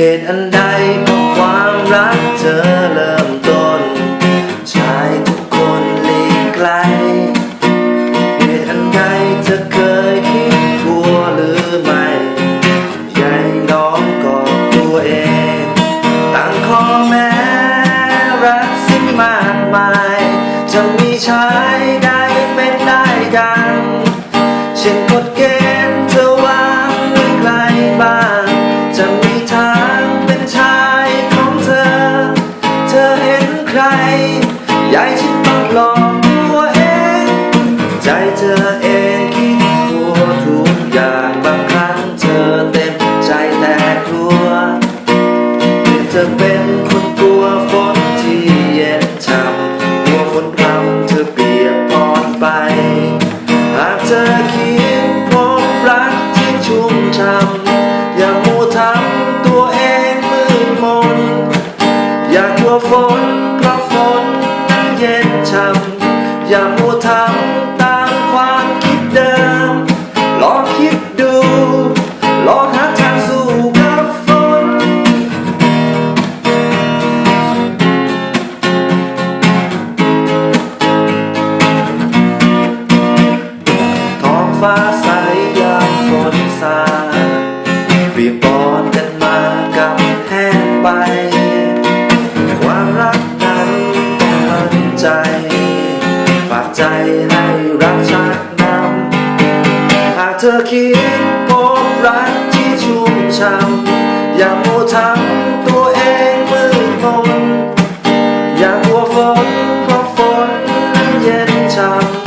เหตุอันใดพราะความรักเธอเริ่มต้น ชายทุกคนหลีกไกล เหตุอันใดเธอเคยคิดกลัวหรือไม่ใหญ่น้องก็ตัวเอง ตั้งข้อแม้รักสิ่งมากมาย จะมีชายใดเป็นได้ดังเช่นกฎ เห็นใครยายฉันต้องหลอกตัวเอง ใจเธอเองคิดกลัวทุกอย่างบางครั้งเธอเต็มใจแต่กลัวเธอเป็นคนกลัวฝนที่เย็นช่ำกลัวฝนรำเธอเปียกปอนไป หากเธอคิดพบรักที่ชุ่มช่ำอย่ามัวทำตัวเองมืดมนอย่ากลัวฝนำอย่ามัวทำตามความคิดเดิม ลองคิดดู ลองหาทางสู้กับฝนท้องฟ้าใสยามฝนสาดเปียกปอนกันมากับแห้งไป ใจให้รักชักนำหากเธอคิดพบรักที่ชุ่มช่ำอย่ามัวทำตัวเองมืดมนอย่ากลัวฝนเพราะฝนเย็นช่ำ